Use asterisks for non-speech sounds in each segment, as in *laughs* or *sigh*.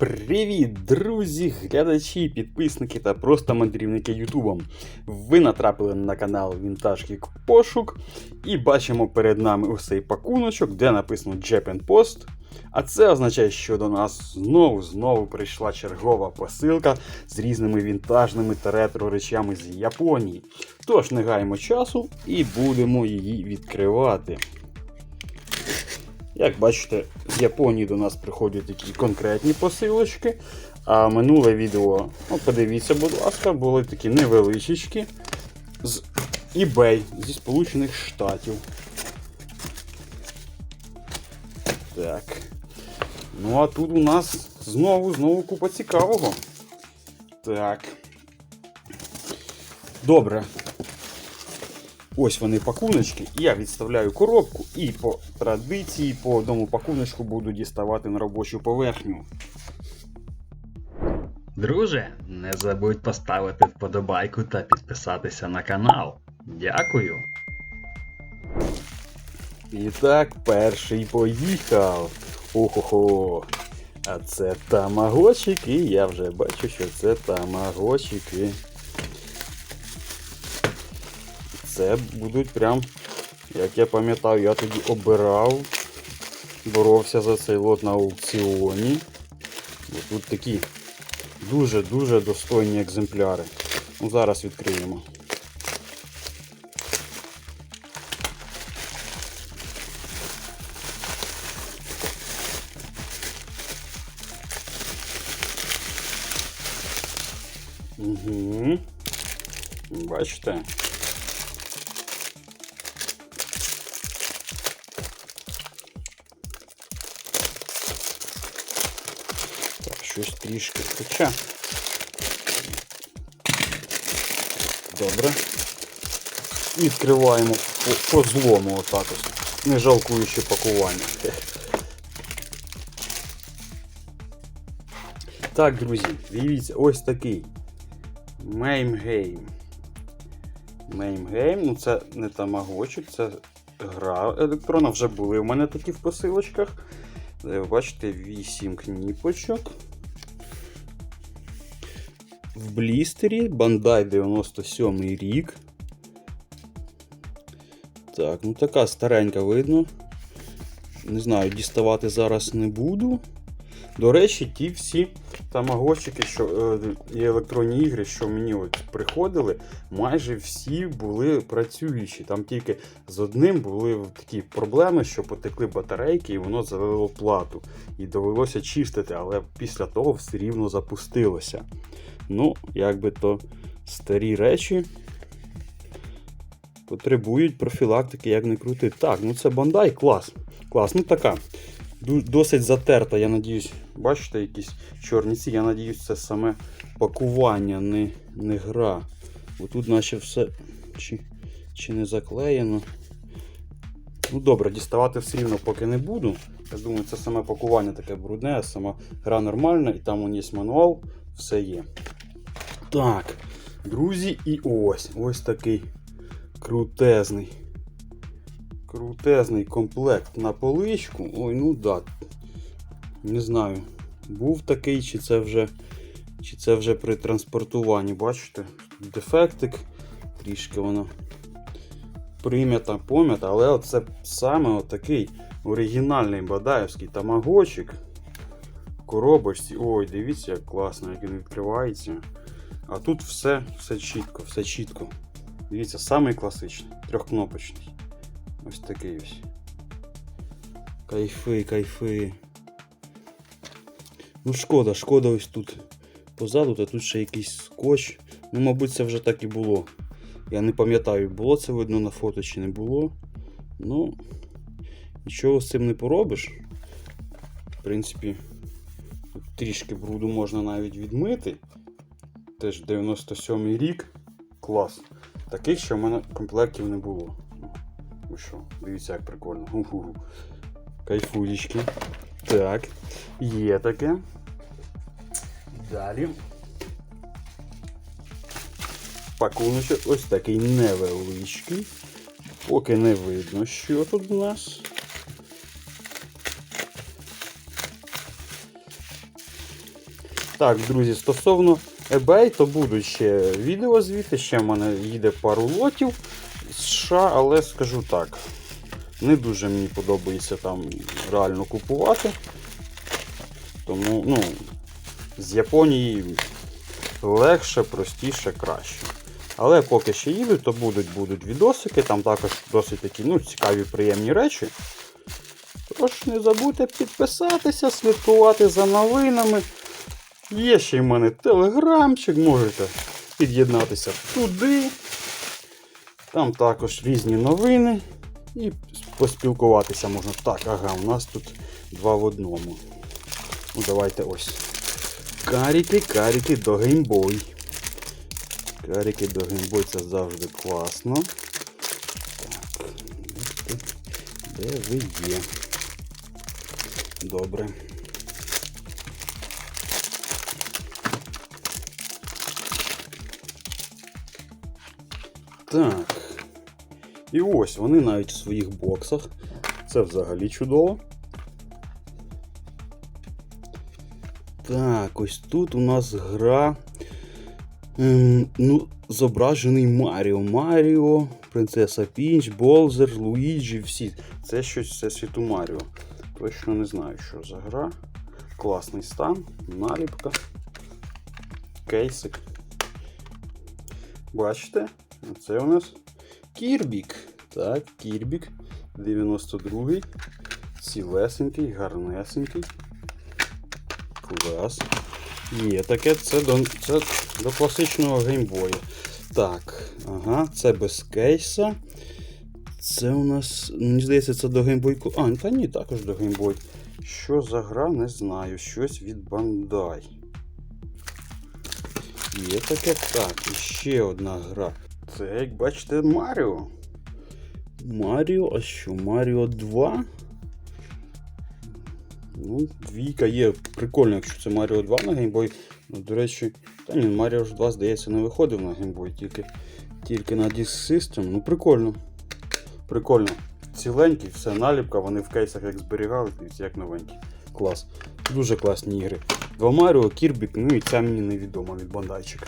Привіт, друзі, глядачі, підписники та просто мандрівники Ютубом. Ви натрапили на канал Вінтаж Кік Пошук і бачимо перед нами ось цей пакуночок, де написано Japan Post. А це означає, що до нас знову знову прийшла чергова посилка з різними вінтажними та ретро речами з Японії. Тож не гаємо часу і будемо її відкривати. Як бачите, з Японії до нас приходять такі конкретні посилочки. А минуле відео, ну подивіться, будь ласка, були такі невеличкі з eBay зі Сполучених Штатів. Так. Ну а тут у нас знову знову купа цікавого. Так. Добре. Ось вони пакуночки. Я відставляю коробку і по традиції по одному пакуночку буду діставати на робочу поверхню. Друже, не забудь поставити вподобайку та підписатися на канал. Дякую. І так, перший поїхав. Охо-хо. А це тамагочики. Я вже бачу, що це тамагочики. Це будуть прям, як я пам'ятаю, я тоді обирав, боровся за цей лот на аукціоні. Тут такі дуже-дуже достойні екземпляри. Ну, зараз відкриємо. Угу. Бачите? Щось трішки тече. Добре. Відкриваємо по, по злому отак ось. Не жалкуючи пакування. Так, друзі, дивіться, ось такий. Меймгейм. Меймгейм, ну це не тамагочок, це гра електронна. Вже були в мене такі в посилочках. Де ви бачите 8 кніпочок. В блістері Bandai 97 рік. Так, ну така старенька видно. Не знаю, діставати зараз не буду. До речі, ті всі тамагочики, що е, і електронні ігри, що мені от приходили, майже всі були працюючі. Там тільки з одним були такі проблеми, що потекли батарейки, і воно залило плату. І довелося чистити, але після того все рівно запустилося. Ну, якби то старі речі потребують профілактики, як не крути. Так, ну це бандай, клас. Клас, ну така. Досить затерта, я надіюсь, бачите, якісь чорниці, я надіюсь, це саме пакування, не, не гра. Бо тут наче все чи, чи не заклеєно. Ну добре, діставати все рівно поки не буду. Я думаю, це саме пакування таке брудне, а сама гра нормальна, і там вон є мануал, все є. Так, друзі, і ось ось такий крутезний. Крутезний комплект на поличку. Ой, ну да. Не знаю, був такий, чи це вже чи це вже при транспортуванні. Бачите? Дефектик, трішки воно прим'ята, пом'ята, але оце саме отакий оригінальний бадаївський тамагочик. Коробочці. Ой, дивіться, як класно, як він відкривається. А тут все, все чітко, все чітко. Дивіться, самий класичний, трьохкнопочний. Ось такий ось. Кайфи, кайфи. Ну, шкода, шкода ось тут позаду, та тут ще якийсь скотч. Ну, мабуть, це вже так і було. Я не пам'ятаю, було це видно на фото чи не було. Ну, нічого з цим не поробиш. В принципі, трішки бруду можна навіть відмити. Теж 97-й рік. Клас. Таких ще в мене комплектів не було. Ви що, дивіться, як прикольно. Гу-гу-гу. Кайфулечки. Так, є таке. Далі. Пакуночок ось такий невеличкий. Поки не видно, що тут у нас. Так, друзі, стосовно eBay, то будуть ще відео звідти, ще в мене їде пару лотів з США, але скажу так, не дуже мені подобається там реально купувати. Тому, ну, з Японії легше, простіше, краще. Але поки ще їдуть, то будуть, будуть відосики, там також досить такі ну, цікаві, приємні речі. Тож не забудьте підписатися, слідкувати за новинами. Є ще й в мене телеграмчик, можете під'єднатися туди. Там також різні новини. І поспілкуватися можна. Так, ага, у нас тут два в одному. Ну, давайте ось. Каріки, каріки до геймбой. Каріки до геймбой це завжди класно. Так, де де ви є? Добре. Так. І ось вони навіть в своїх боксах. Це взагалі чудово. Так, ось тут у нас гра. Ем, ну, зображений Маріо. Маріо, Принцеса Пінч, Болзер, Луїджі, всі. Це щось все світу Маріо. Точно не знаю, що за гра. Класний стан, наліпка, кейсик. Бачите? Це у нас Кірбік. Так, Кірбік. 92-й. Цілесенький, гарнесенький. Клас. Є таке, це до, це до класичного геймбою. Так, ага, це без кейса. Це у нас. Мені здається, це до геймбойку. А, та ні, також до геймбой. Що за гра, не знаю. Щось від Bandai. Є таке так. І ще одна гра. Це, як бачите, Маріо. Маріо, а що? Маріо 2? Ну, двійка є. Прикольно, якщо це Маріо 2 на геймбой. Ну, до речі, та ні, Маріо 2, здається, не виходив на геймбой, тільки, тільки на Disk System. Ну, прикольно. Прикольно. Ціленькі, все наліпка, вони в кейсах як зберігали, як новенькі. Клас. Дуже класні ігри. Два Маріо, Кірбік, ну і ця мені невідома від бандайчика.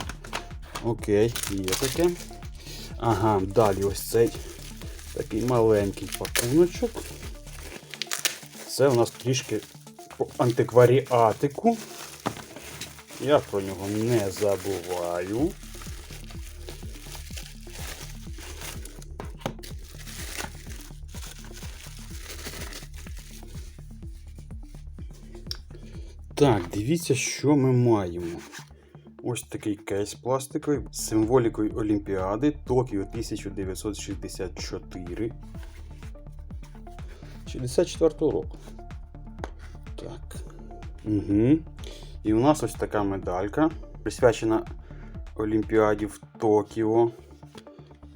Окей, є таке. Ага, далі ось цей такий маленький пакуночок. Це у нас трішки по антикваріатику. Я про нього не забуваю. Так, дивіться, що ми маємо. Ось такий кейс пластиковий з символікою Олімпіади Токіо 1964. 64 року. Так. Угу. І у нас ось така медалька, присвячена Олімпіаді в Токіо.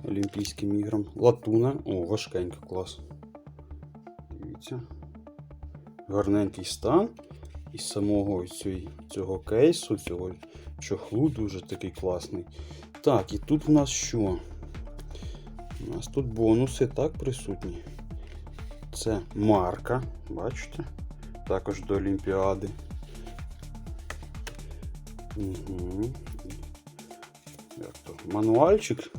Олімпійським іграм. Латуна. О, важкенька, клас. Дивіться. Гарненький стан. Із самого цього кейсу, цього чохлу дуже такий класний. Так, і тут у нас що? У нас тут бонуси так присутні. Це марка, бачите? Також до Олімпіади. Угу. Як то? Мануальчик.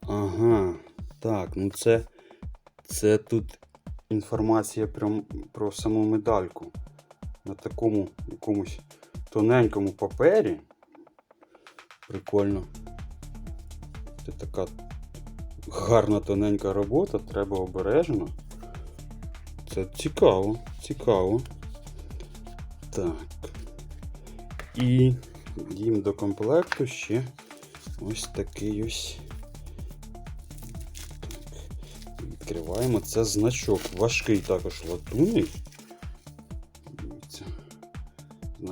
Ага. Так, ну це. Це тут інформація про, про саму медальку. На такому якомусь тоненькому папері. Прикольно. Це така гарна тоненька робота, треба обережно. Це цікаво, цікаво. Так. І їм до комплекту ще ось такий ось. Відкриваємо. Це значок. Важкий також латунний.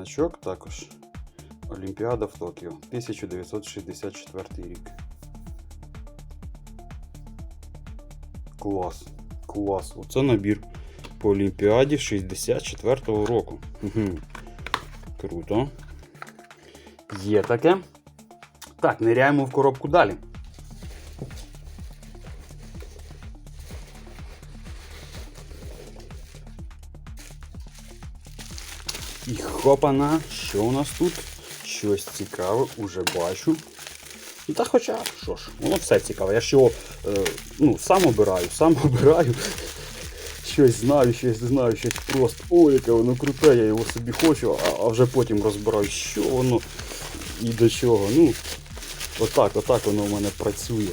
Значок також. Олімпіада в Токіо. 1964 рік. Клас. Клас. Оце набір по Олімпіаді 64-го року. Угу. Круто. Є таке. Так, ниряємо в коробку далі. І хопана, що у нас тут? Щось цікаве, уже бачу. Ну та хоча, що ж, воно все цікаве. Я ж його е, ну, сам обираю, сам *laughs* обираю. Щось знаю, щось знаю, щось просто. Ой, яке воно круте, я його собі хочу, а, а вже потім розбираю, що воно і до чого. Ну, отак, отак воно в мене працює.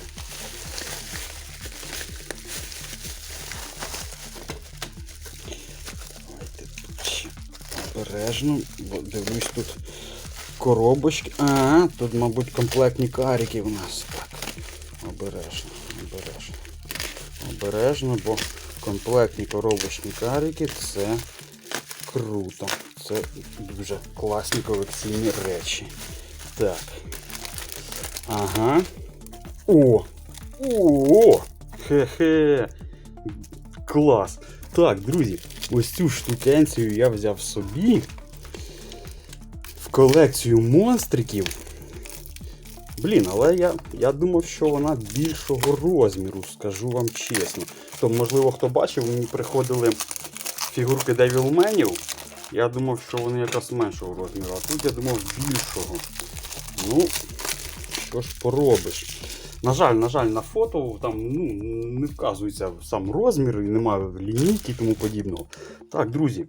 Обережно, бо дивлюсь тут коробочки. А, тут, мабуть, комплектні карики у нас. Так. Обережно, обережно. Обережно, бо комплектні коробочні карики це круто. Це дуже класні колекційні речі. Так. Ага. О! О! Хе-хе! Клас! Так, друзі, ось цю штукенцію я взяв собі в колекцію монстриків. Блін, але я, я думав, що вона більшого розміру, скажу вам чесно. То, можливо, хто бачив, мені приходили фігурки Девілменів. Я думав, що вони якраз меншого розміру, а тут я думав більшого. Ну, що ж поробиш? На жаль, на жаль, на фото там ну, не вказується сам розмір, і немає лінійки і тому подібного. Так, друзі,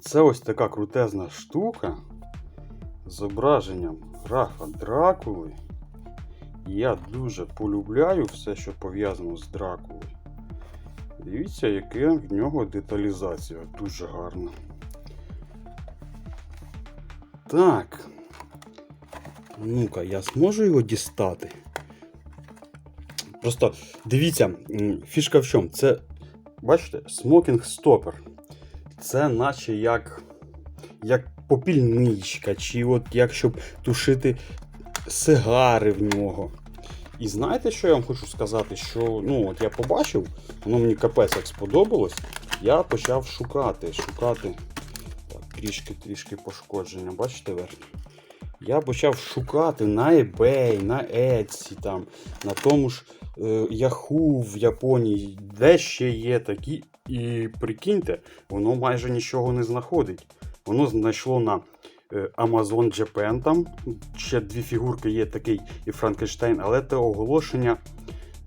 це ось така крутезна штука зображенням графа Дракули. Я дуже полюбляю все, що пов'язано з Дракулою. Дивіться, яке в нього деталізація. Дуже гарна. Так. Ну-ка, я зможу його дістати. Просто дивіться, фішка в чому? Це, бачите, смокінг стопер. Це наче як, як попільничка, чи от як щоб тушити сигари в нього. І знаєте, що я вам хочу сказати? Що ну, от я побачив, воно мені капець як сподобалось. Я почав шукати, шукати. Так, трішки, трішки пошкодження, бачите верхнє? Я почав шукати на eBay, на Etsy, там, на тому ж е, Yahoo в Японії, де ще є такі. І прикиньте, воно майже нічого не знаходить. Воно знайшло на е, Amazon Japan, там ще дві фігурки є такий і Франкенштейн, але те оголошення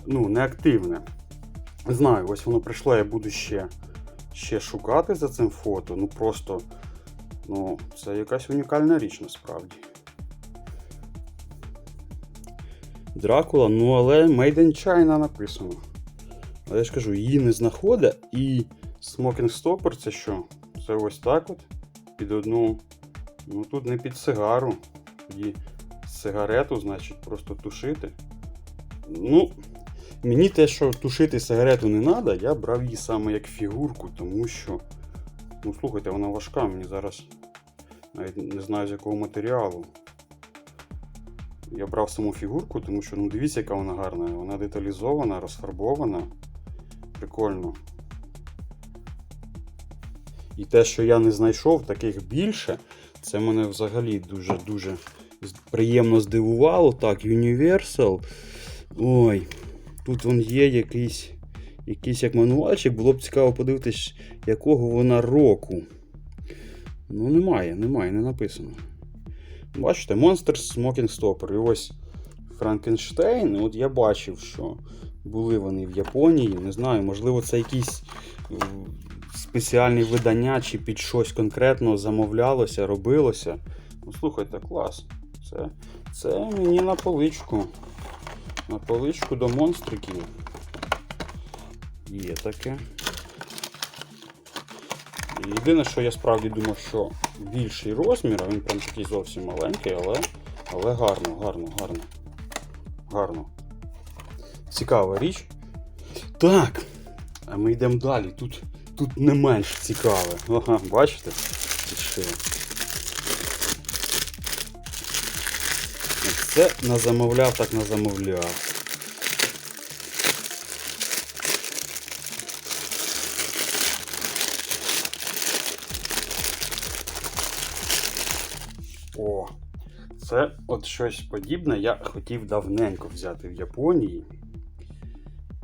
ну, неактивне. Не знаю, ось воно прийшло, я буду ще, ще шукати за цим фото. Ну просто ну, це якась унікальна річ насправді. Дракула, ну але Made in China написано. Але я ж кажу, її не знаходить і Smoking Stopper це що? Це ось так от. Під одну. Ну тут не під сигару. Тоді сигарету, значить, просто тушити. Ну, мені те, що тушити сигарету не треба, я брав її саме як фігурку, тому що. Ну, слухайте, вона важка, мені зараз навіть не знаю з якого матеріалу. Я брав саму фігурку, тому що ну дивіться, яка вона гарна. Вона деталізована, розфарбована. Прикольно. І те, що я не знайшов, таких більше, це мене взагалі дуже-дуже приємно здивувало. Так, Universal. Ой, тут вон є якийсь, якийсь як мануальчик. Було б цікаво подивитись, якого вона року. Ну, немає, немає, не написано. Бачите, Monsters Smoking Stopper. І ось Франкенштейн. От я бачив, що були вони в Японії. Не знаю, можливо, це якісь спеціальні видання чи під щось конкретно замовлялося, робилося. Ну, слухайте, клас. Це, це мені на поличку. На поличку до монстриків. Є таке. Єдине, що я справді думав, що більший розмір, він прям такий зовсім маленький, але, але гарно, гарно, гарно. Гарно. Цікава річ. Так. А ми йдемо далі. Тут, тут не менш цікаве. Ага, бачите? Ще. Це назамовляв, так назамовляв. О, це от щось подібне я хотів давненько взяти в Японії.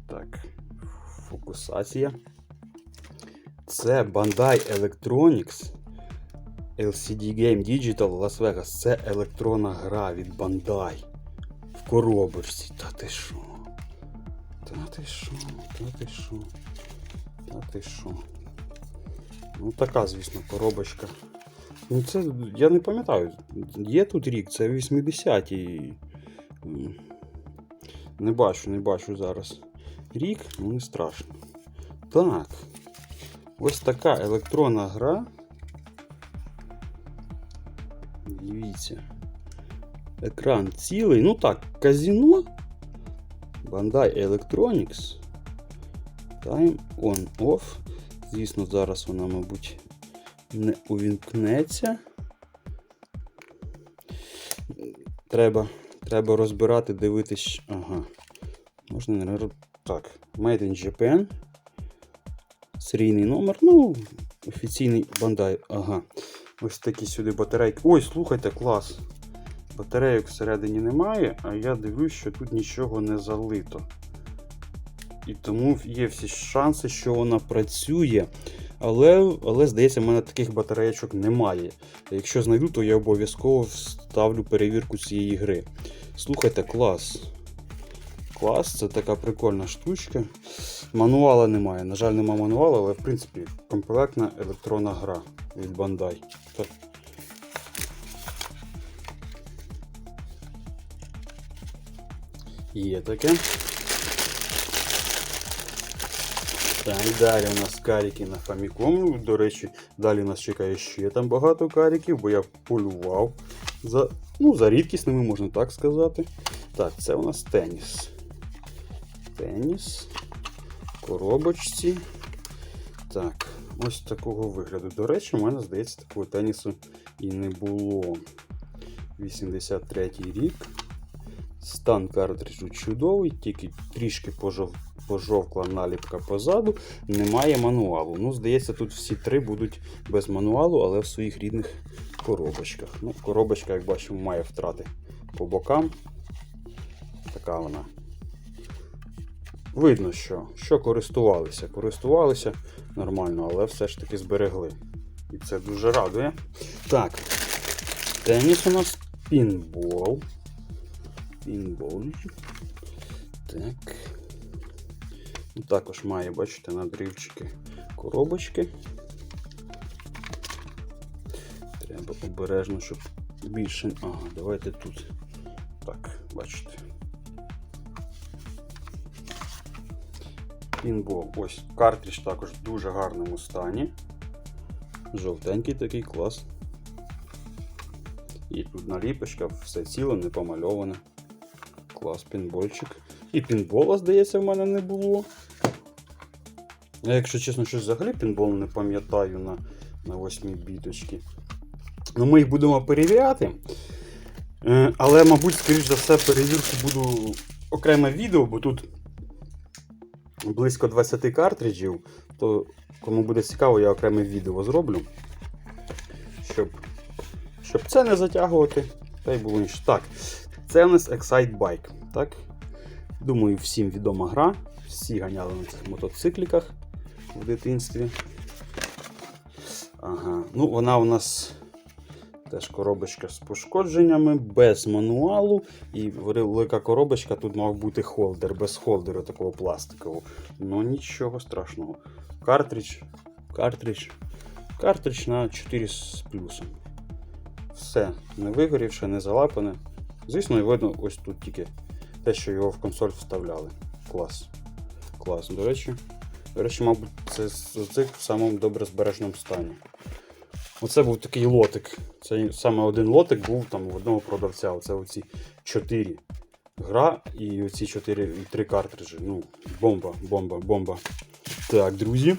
Так, фокусація. Це Bandai Electronics LCD Game Digital Las Vegas. Це електронна гра від Bandai. В коробочці. Та ти що? Та ти що? Та ти що? Та ти що? Ну така, звісно, коробочка. Ну це, я не пам'ятаю, є тут рік, це 80-ті. Не бачу, не бачу зараз. Рік, ну не страшно. Так. Ось така електронна гра. Дивіться. Екран цілий. Ну так, казіно. Bandai Electronics. Time on off. Звісно, зараз вона, мабуть, не увімкнеться. Треба, треба розбирати, дивитись. Ага. Можна Так. Made in Japan. Серійний номер. Ну, офіційний Bandai. Ага. Ось такі сюди батарейки. Ой, слухайте, клас. Батарейок всередині немає, а я дивлюсь, що тут нічого не залито. І тому є всі шанси, що вона працює. Але, але здається, в мене таких батареєчок немає. Якщо знайду, то я обов'язково вставлю перевірку цієї гри. Слухайте, клас. Клас, це така прикольна штучка. Мануала немає. На жаль, немає мануала, але в принципі комплектна електронна гра від Bandai. Є таке. Так, далі у нас каріки на Famicom. До речі, далі нас чекає ще там багато каріків, бо я полював за, ну, за рідкісними, можна так сказати. Так, це у нас теніс. Теніс. Коробочці. Так, ось такого вигляду. До речі, у мене, здається, такого тенісу і не було. 83 рік. Стан картриджу чудовий, тільки трішки пожов... пожовкла наліпка позаду. Немає мануалу. Ну, здається, тут всі три будуть без мануалу, але в своїх рідних коробочках. Ну, коробочка, як бачимо, має втрати по бокам. Така вона. Видно, що, що користувалися. Користувалися нормально, але все ж таки зберегли. І це дуже радує. Так, теніс у нас пінбол. Пінбол. Так. Ну, Також має, бачите, надривчики коробочки. Треба обережно, щоб більше. Ага, давайте тут. Так, бачите. Пінбол. Ось картридж також в дуже гарному стані. Жовтенький такий клас. І тут наліпочка, все ціле, не помальоване. Клас, пінбольчик. І пінбола, здається, в мене не було. Я, якщо чесно, щось взагалі пінбол не пам'ятаю на, на 8 біточки. Ну, ми їх будемо перевіряти. Е, Але, мабуть, скоріш за все, перевірку буду окреме відео, бо тут близько 20 картриджів. То кому буде цікаво, я окреме відео зроблю. Щоб, щоб це не затягувати. Та й було інше. Так, це у нас Excite Bike. Так? Думаю, всім відома гра. Всі ганяли на цих мотоцикліках в дитинстві. Ага. Ну, вона у нас теж коробочка з пошкодженнями, без мануалу. І велика коробочка, тут мав бути холдер, без холдеру такого пластикового. Ну нічого страшного. Картридж, картридж, картридж на 4 з плюсом. Все, не вигорівше, не залапане. Звісно, і видно ось тут тільки те, що його в консоль вставляли. Клас. Клас. До речі, до речі, мабуть, це цих в самому добре збережному стані. Оце був такий лотик. Це саме один лотик був там в одного продавця. Оце оці чотири гра і оці чотири і три картриджі. Ну, бомба, бомба, бомба. Так, друзі.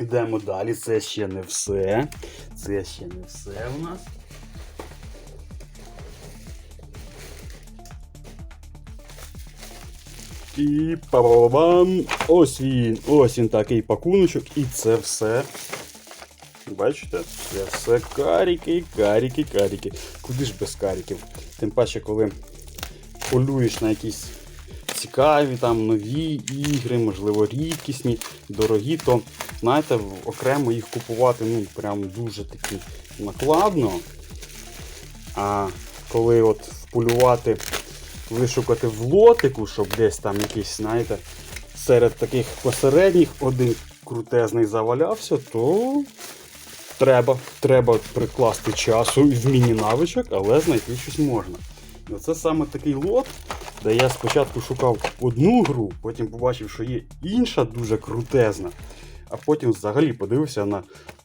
Йдемо далі. Це ще не все. Це ще не все у нас. І па-ба-бам! Ось він, ось він такий пакуночок, і це все. Бачите, це все каріки, каріки, каріки. Куди ж без каріків? Тим паче, коли полюєш на якісь цікаві, там нові ігри, можливо, рідкісні, дорогі, то знаєте, окремо їх купувати ну, прям дуже таки накладно. А коли от вполювати, вишукати в лотику, щоб десь там якийсь, знаєте, серед таких посередніх один крутезний завалявся, то треба, треба прикласти часу і вмінні навичок, але знайти щось можна. І це саме такий лот, де я спочатку шукав одну гру, потім побачив, що є інша дуже крутезна, а потім взагалі подивився на,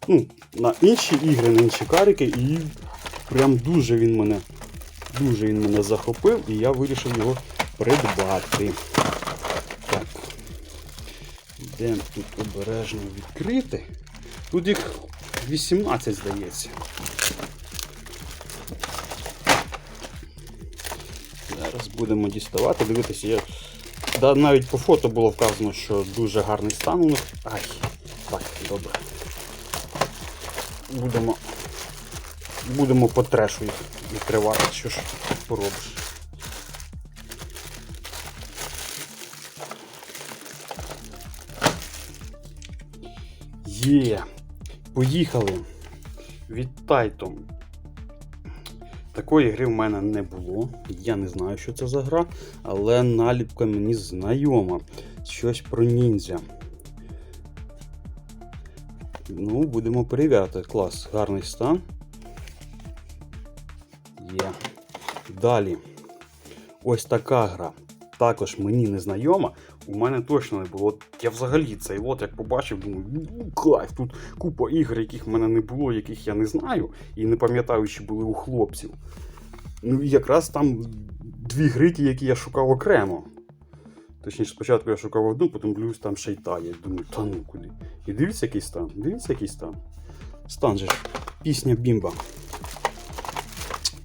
ну, на інші ігри, на інші карики, і прям дуже він мене, дуже він мене захопив, і я вирішив його придбати. Так. Йдемо тут обережно відкрити. Тут їх 18, здається. Зараз будемо діставати, дивитися, як. Да, навіть по фото було вказано, що дуже гарний стан у них. Ай, так, добре. Будемо. Будемо по трешу їх відкривати, що ж поробиш. Є. Поїхали. Від Тайтом. Такої гри в мене не було. Я не знаю, що це за гра, але наліпка мені знайома. Щось про ніндзя. Ну, будемо перевіряти. Клас, гарний стан. Є. Далі. Ось така гра. Також мені не знайома. У мене точно не було. От Я взагалі цей лот, як побачив, думаю, ну кайф, тут купа ігор, яких в мене не було, яких я не знаю, і не пам'ятаю, чи були у хлопців. Ну і якраз там дві гри, ті, які я шукав окремо. Точніше, спочатку я шукав одну, потім плюс там ще й та. Я думаю, та ну куди. І дивіться, який стан. Дивіться, який стан. Стан же ж. Пісня Бімба.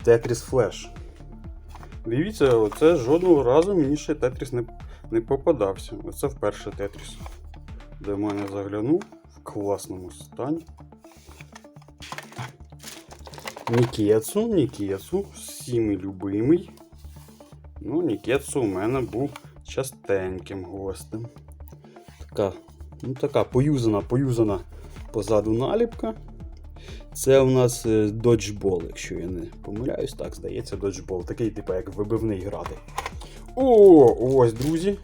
Тетріс Флеш. Дивіться, оце жодного разу мені ще Тетріс не, не попадався. Оце вперше Тетріс. До мене заглянув в класному стані. Нікецу, Нікецу, всіми любимий. Ну, Нікецу у мене був частеньким гостем. Така, ну така поюзана, поюзана позаду наліпка. Це у нас е, доджбол, якщо я не помиляюсь, так, здається, доджбол. Такий, типу, як вибивний грати. О, ось, друзі.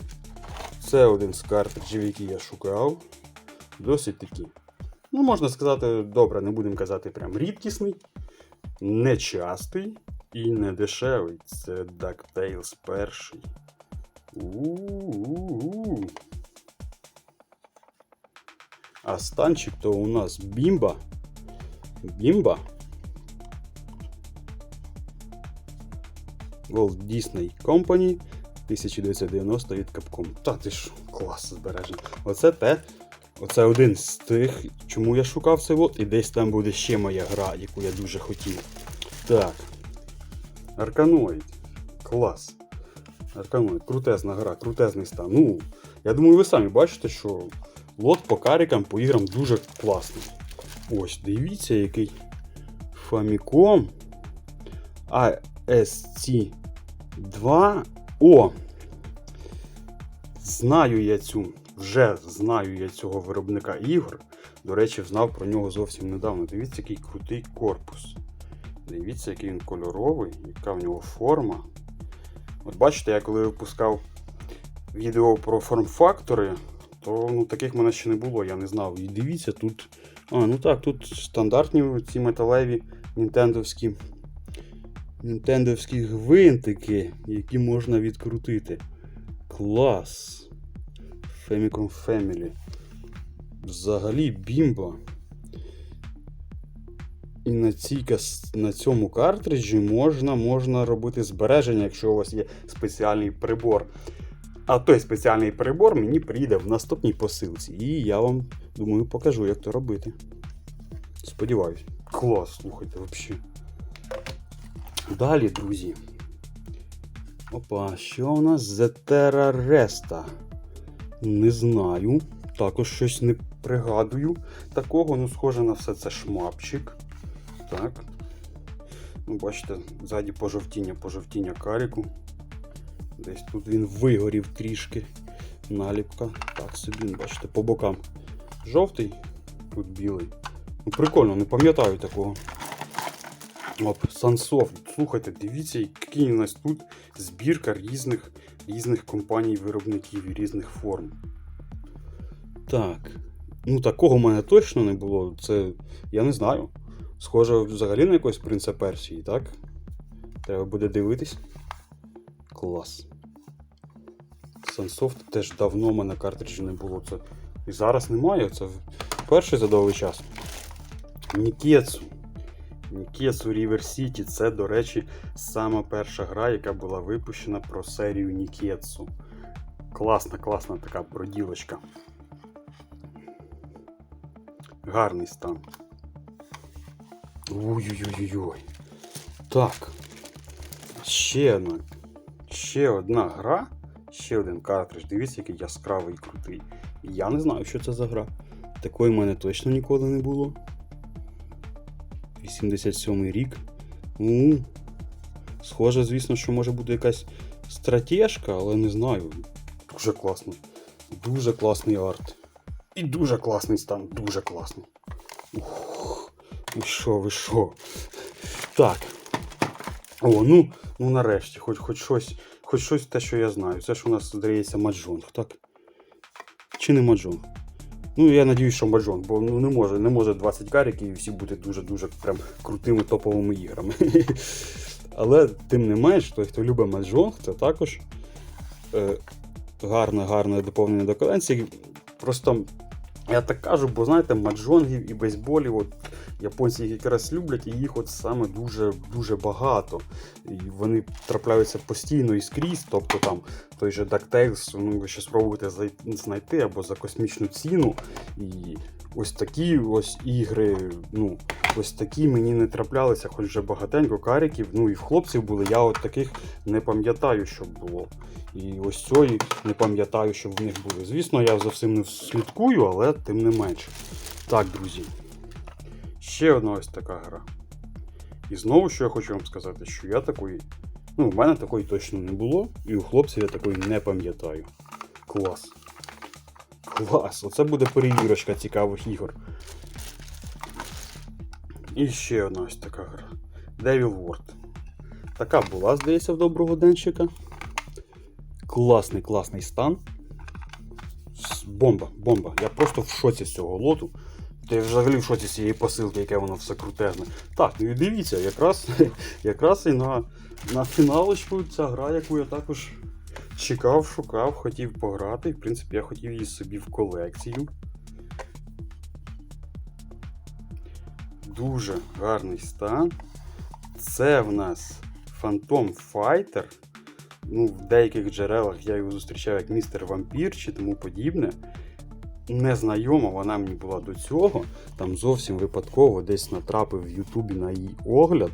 Це один з картриджів, який я шукав. Досить такий. Ну, можна сказати, добре, не будемо казати прям рідкісний, нечастий і не дешевий. Це DuckTales перший. У-у-у. А станчик то у нас бімба. Бімба. Walt Disney Company 1990 від Capcom. Та ти ж клас збережений. Оце те. Оце один з тих, чому я шукав цей лот, і десь там буде ще моя гра, яку я дуже хотів. Так. Арканоїд. Клас. Арканоїд. Крутезна гра, крутезний стан. Ну, я думаю, ви самі бачите, що лот по карикам, по іграм дуже класний. Ось, дивіться, який Famicom ASC2. О! Знаю я цю, вже знаю я цього виробника ігор. До речі, знав про нього зовсім недавно. Дивіться, який крутий корпус. Дивіться, який він кольоровий, яка в нього форма. От бачите, я коли випускав відео про форм-фактори, то ну, таких мене ще не було, я не знав. І дивіться, тут. А, ну так, тут стандартні ці металеві нінтендовські. Нінтендовські гвинтики, які можна відкрутити. Клас. Famicom Family. Взагалі бімба. І на, цій, на цьому картриджі можна, можна робити збереження, якщо у вас є спеціальний прибор. А той спеціальний прибор мені прийде в наступній посилці. І я вам, думаю, покажу, як то робити. Сподіваюсь. Клас, слухайте, взагалі. Далі, друзі. Опа, що у нас? Zetera Resta. Не знаю. Також щось не пригадую. Такого, ну, схоже на все це шмапчик. Так. Ну, бачите, ззаді пожовтіння, пожовтіння каріку. Десь тут він вигорів трішки. Наліпка. Так собі, ну, бачите, по бокам. Жовтий, тут білий. Ну, прикольно, не пам'ятаю такого. Оп, Sunsoft. Слухайте, дивіться, який у нас тут збірка різних, різних компаній-виробників і різних форм. Так. Ну, такого в мене точно не було. Це я не знаю. Схоже, взагалі на якогось принца Персії, так? Треба буде дивитись. Клас. Sunsoft теж давно в мене картриджі не було. Це і зараз немає. Це перший за довгий час. Нікетсу. Нікетсу River City. Це, до речі, сама перша гра, яка була випущена про серію Нікетсу. Класна, класна така броділочка. Гарний стан. Ой-ой-ой-ой. Так. Ще одна. Ще одна гра. Ще один картридж. Дивіться, який яскравий і крутий. Я не знаю, що це за гра. Такої в мене точно ніколи не було. 87 рік. Ну, схоже, звісно, що може бути якась стратежка, але не знаю. Дуже класно. Дуже класний арт. І дуже класний стан, дуже класний. Ух, ви що, ви що? Так. О, ну, ну нарешті, хоч, хоч щось, хоч щось те, що я знаю. Це ж у нас, здається, маджонг, так? Чи не маджонг? Ну, я надіюсь, що Маджон, бо ну, не може, не може 20 кариків і всі бути дуже-дуже прям крутими топовими іграми. *laughs* Але тим не менш, той, хто любить маджонг, це також е, гарне, гарне доповнення до коленції. Просто я так кажу, бо знаєте, маджонгів і бейсболів, от японці їх якраз люблять, і їх от саме дуже дуже багато. І вони трапляються постійно і скрізь. Тобто там той же DuckTales, ну ви ще спробуєте знайти або за космічну ціну. І ось такі ось ігри, ну, ось такі мені не траплялися, хоч вже багатенько кариків. Ну і в хлопців були. Я от таких не пам'ятаю, щоб було. І ось цієї не пам'ятаю, що в них були. Звісно, я за всім не слідкую, але тим не менше. Так, друзі. Ще одна ось така гра. І знову, що я хочу вам сказати, що я такої. Ну, в мене такої точно не було, і у хлопців я такої не пам'ятаю. Клас. Клас. Оце буде перевірочка цікавих ігор. І ще одна ось така гра. Devil World. Така була, здається, в доброго денщика. Класний, класний стан. Бомба, бомба. Я просто в шоці з цього лоту. Я взагалі в шоці з цієї посилки, яке воно все крутезне. Так, ну і дивіться, якраз, *laughs* якраз і на, на фіналочку ця гра, яку я також чекав, шукав, хотів пограти. В принципі, я хотів її собі в колекцію. Дуже гарний стан. Це в нас Phantom Fighter. Ну, в деяких джерелах я його зустрічаю як містер вампір чи тому подібне. Незнайома вона мені була до цього. Там зовсім випадково десь натрапив в Ютубі на її огляд.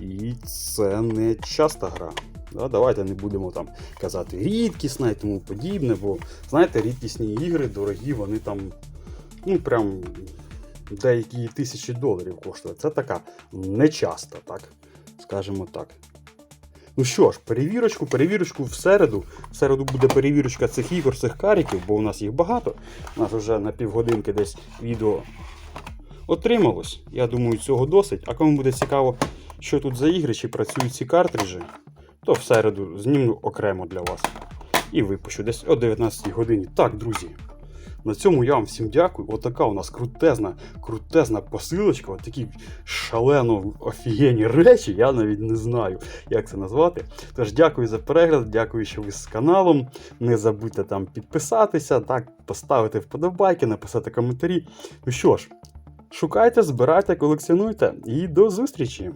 І це не часта гра. Да, давайте не будемо там казати рідкісна і тому подібне, бо знаєте, рідкісні ігри дорогі, вони там, ну прям деякі тисячі доларів коштують. Це така нечаста, так? Скажімо так. Ну що ж, перевірочку, перевірочку в середу. В середу буде перевірочка цих ігор, цих кариків, бо у нас їх багато. У нас вже на півгодинки десь відео отрималось. Я думаю, цього досить. А кому буде цікаво, що тут за ігри, чи працюють ці картриджі, то в середу зніму окремо для вас. І випущу десь о 19 годині. Так, друзі. На цьому я вам всім дякую. Отака у нас крутезна, крутезна посилочка, от такі шалено офігенні речі. Я навіть не знаю, як це назвати. Тож дякую за перегляд, дякую, що ви з каналом. Не забудьте там підписатися, так, поставити вподобайки, написати коментарі. Ну що ж, шукайте, збирайте, колекціонуйте і до зустрічі!